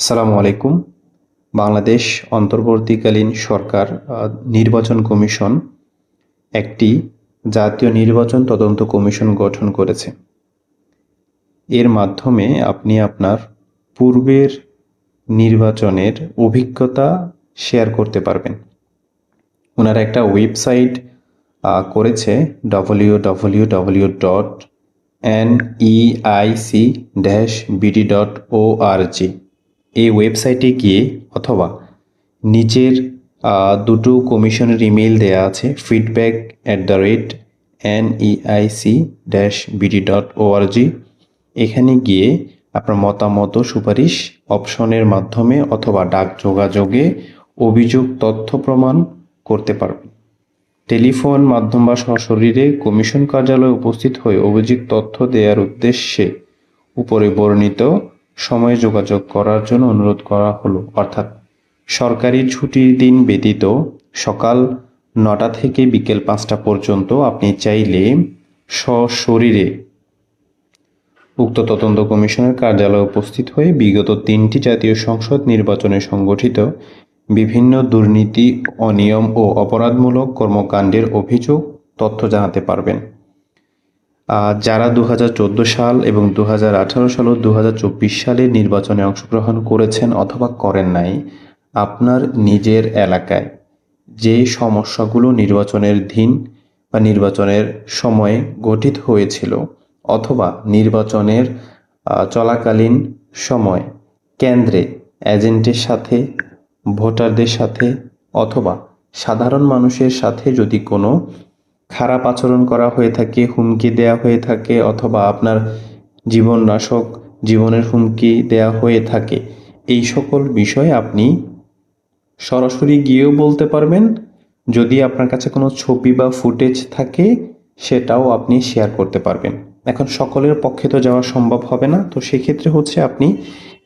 আসসালামু আলাইকুম। বাংলাদেশ অন্তর্বর্তীকালীন সরকার নির্বাচন কমিশন একটি জাতীয় নির্বাচন তদন্ত কমিশন গঠন করেছে। এর মাধ্যমে আপনি আপনার পূর্বের নির্বাচনের অভিজ্ঞতা শেয়ার করতে পারবেন। ওনারা একটা ওয়েবসাইট করেছে W W W dot N EIC dash BD dot O R G এই ওয়েবসাইটে গিয়ে অথবা নিচের দুটো কমিশনের ইমেল দেয়া আছে feedback at the rate N EIC dash BD dot ORG এখানে গিয়ে আপনার মতামত, সুপারিশ অপশনের মাধ্যমে অথবা ডাক যোগাযোগে অভিযোগ, তথ্য প্রমাণ করতে পারবেন। টেলিফোন মাধ্যম বা সশরীরে কমিশন কার্যালয়ে উপস্থিত হয়ে অভিযোগ, তথ্য দেওয়ার উদ্দেশ্যে উপরে বর্ণিত সময়ে যোগাযোগ করার জন্য অনুরোধ করা হলো। অর্থাৎ সরকারি ছুটির দিন ব্যতীত সকাল নটা থেকে বিকেল পাঁচটা পর্যন্ত আপনি চাইলে সশরীরে উক্ত তদন্ত কমিশনের কার্যালয়ে উপস্থিত হয়ে বিগত তিনটি জাতীয় সংসদ নির্বাচনে সংগঠিত বিভিন্ন দুর্নীতি, অনিয়ম ও অপরাধমূলক কর্মকাণ্ডের অভিযোগ, তথ্য জানাতে পারবেন। যারা দু হাজার চোদ্দ সাল এবং দু হাজার আঠারো সাল ও দু হাজার চব্বিশ সালের নির্বাচনে অংশগ্রহণ করেছেন অথবা করেন নাই, আপনার নিজের এলাকায় যে সমস্যাগুলো নির্বাচনের দিন বা নির্বাচনের সময়ে গঠিত হয়েছিল অথবা নির্বাচনের চলাকালীন সময় কেন্দ্রে এজেন্টের সাথে, ভোটারদের সাথে অথবা সাধারণ মানুষের সাথে যদি কোনো খারাপ আচরণ করা হয়ে থাকে, হুমকি দেয়া হয়ে থাকে অথবা আপনার জীবন নাশক জীবনের হুমকি দেয়া হয়ে থাকে। এই সকল বিষয় আপনি সরাসরি গিয়েও বলতে পারবেন। যদি আপনার কাছে কোনো ছবি বা ফুটেজ থাকে, সেটাও আপনি শেয়ার করতে পারবেন। এখন সকলের পক্ষে তো যাওয়া সম্ভব হবে না, তো সেক্ষেত্রে হচ্ছে আপনি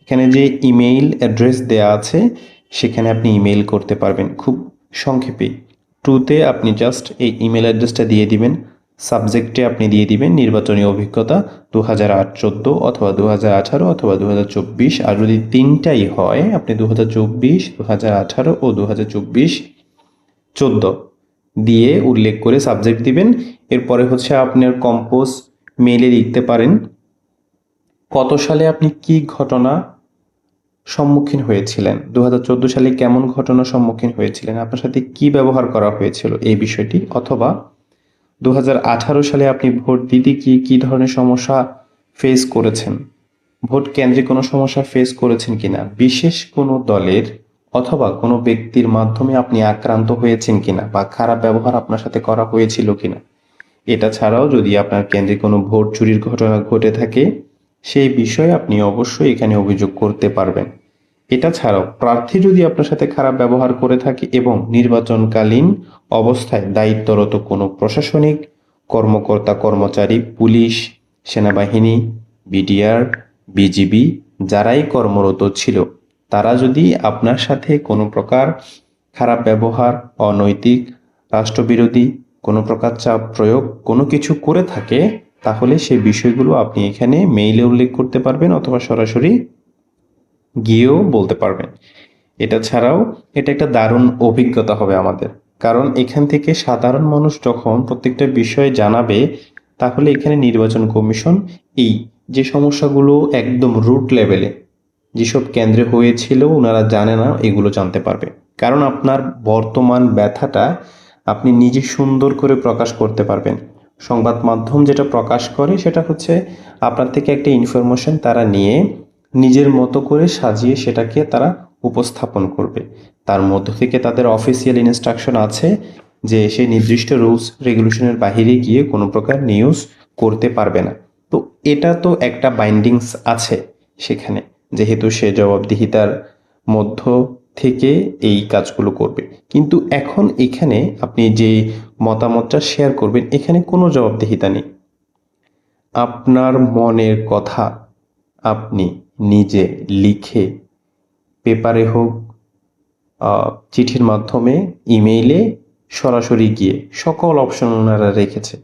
এখানে যে ইমেইল অ্যাড্রেস দেয়া আছে, সেখানে আপনি ইমেইল করতে পারবেন। খুব সংক্ষেপে। টুতে আপনি জাস্ট এই ইমেল অ্যাড্রেসটা দিয়ে দিবেন সাবজেক্টে আপনি দিয়ে দিবেন নির্বাচনী অভিজ্ঞতা দু হাজার আট চোদ্দ অথবা দু হাজার আঠারো অথবা দু হাজার চব্বিশ, আর যদি তিনটাই হয়, আপনি দু হাজার চব্বিশ দু হাজার আঠারো ও দু হাজার চব্বিশ চোদ্দ দিয়ে উল্লেখ করে সাবজেক্ট দিবেন। এরপরে হচ্ছে আপনার কম্পোজ মেইলে লিখতে পারেন, কত সালে আপনি কি ঘটনা সম্মুখীন হয়েছিলেন? দু হাজার চোদ্দ সালে কেমন ঘটনার সম্মুখীন হয়েছিলেন? আপনার সাথে কি ব্যবহার করা হয়েছিল এই বিষয়টি? অথবা দু হাজার আঠারো সালে আপনি ভোট দিতে কি কী ধরনের সমস্যা ফেস করেছেন? ভোট কেন্দ্রে কোনো সমস্যা ফেস করেছেন কিনা? বিশেষ কোনো দলের অথবা কোনো ব্যক্তির মাধ্যমে আপনি আক্রান্ত হয়েছেন কিনা? বা খারাপ ব্যবহার আপনার সাথে করা হয়েছিল কিনা? এটা ছাড়াও যদি আপনার কেন্দ্রে কোনো ভোট চুরির ঘটনা ঘটে থাকে সেই বিষয়ে আপনি অবশ্যই এখানে অভিযোগ করতে পারবেন। এটা ছাড়াও প্রার্থী যদি আপনার সাথে খারাপ ব্যবহার করে থাকে এবং নির্বাচনকালীন অবস্থায় দায়িত্বরত কোনো প্রশাসনিক কর্মকর্তা, কর্মচারী, পুলিশ, সেনাবাহিনী, বিডিআর, বিজিবি যারাই কর্মরত ছিল, তারা যদি আপনার সাথে কোনো প্রকার খারাপ ব্যবহার, অনৈতিক, রাষ্ট্রবিরোধী কোনো প্রকার চাপ প্রয়োগ কোনো কিছু করে থাকে তাহলে সেই বিষয়গুলো আপনি এখানে মেইলে উল্লেখ করতে পারবেন অথবা সরাসরি গিয়েও বলতে পারবেন। এটা ছাড়াও এটা একটা দারুণ অভিজ্ঞতা হবে আমাদের। কারণ এখান থেকে সাধারণ মানুষ যখন প্রত্যেকটা বিষয়ে জানাবে, তাহলে এখানে নির্বাচন কমিশন এই যে সমস্যাগুলো একদম রুট লেভেলে যেসব কেন্দ্রে হয়েছিল ওনারা জানে না, এগুলো জানতে পারবে। কারণ আপনার বর্তমান ব্যথাটা আপনি নিজে সুন্দর করে প্রকাশ করতে পারবেন। সংবাদ মাধ্যম যেটা প্রকাশ করে, সেটা হচ্ছে আপনার থেকে একটা ইনফরমেশন তারা নিয়ে নিজের মতো করে সাজিয়ে সেটাকে তারা উপস্থাপন করবে। তার মধ্য থেকে তাদের অফিসিয়াল ইনস্ট্রাকশন আছে যে সেই নির্দিষ্ট রুলস রেগুলেশনের বাইরে গিয়ে কোনো প্রকার নিউজ করতে পারবে না। তো এটা তো একটা বাইন্ডিংস আছে সেখানে, যেহেতু সে জবাবদিহিতার মধ্য থেকে এই কাজগুলো করবে। কিন্তু এখন এখানে আপনি যে মতামতটা শেয়ার করবেন। এখানে কোনো জবাবদিহিতা নেই। আপনার মনের কথা আপনি নিজে লিখে পেপারে হোক চিঠির মাধ্যমে ইমেইলে সরাসরি গিয়ে সকল অপশন ওনারা রেখেছে।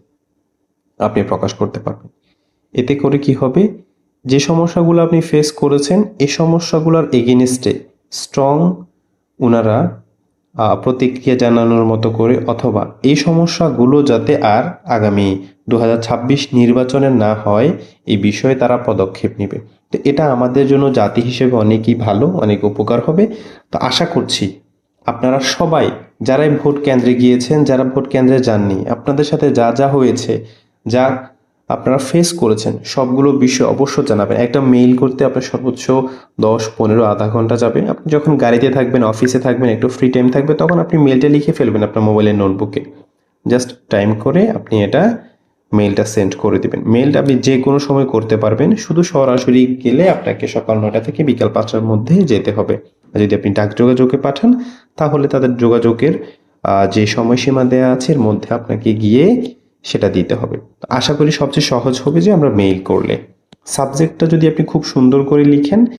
আপনি প্রকাশ করতে পারবেন। এতে করে কি হবে? যে সমস্যাগুলো আপনি ফেস করেছেন এই সমস্যাগুলোর এগেনিস্টে স্ট্রং ওনারা প্রতিক্রিয়া জানানোর মতো করে, অথবা এই সমস্যাগুলো যাতে আর আগামী দু হাজার ছাব্বিশ নির্বাচনে না হয়, এই বিষয়ে তারা পদক্ষেপ নেবে। তো এটা আমাদের জন্য জাতি হিসেবে অনেকই ভালো, অনেক উপকার হবে। তো আশা করছি আপনারা সবাই যারাই ভোট কেন্দ্রে গিয়েছেন, যারা ভোট কেন্দ্রে যাননি, আপনাদের সাথে যা যা হয়েছে, যা আপনারা ফেস করেছেন, সবগুলো বিষয় অবশ্য জানাবেন। একটা মেইল করতে আপনার সর্বোচ্চ দশ, পনেরো, আধা ঘণ্টা যাবে। আপনি যখন গাড়িতে থাকবেন অফিসে থাকবেন, একটু ফ্রি টাইম থাকবে, তখন আপনি মেলটা লিখে ফেলবেন আপনার মোবাইলের নোটবুকে জাস্ট টাইম করে আপনি এটা মেলটা সেন্ড করে দেবেন। মেলটা আপনি যে কোনো সময় করতে পারবেন, শুধু সরাসরি গেলে আপনাকে সকাল নয়টা থেকে বিকাল পাঁচটার মধ্যে যেতে হবে। আর যদি আপনি ডাক যোগাযোগে পাঠান, তাহলে তাদের যোগাযোগের যে সময়সীমা দেওয়া আছে, এর মধ্যে আপনাকে গিয়ে সেটা দিতে হবে। আশা করি সবচেয়ে সহজ হবে যে আমরা মেইল করলে। সাবজেক্টটা যদি আপনি খুব সুন্দর করে লিখেন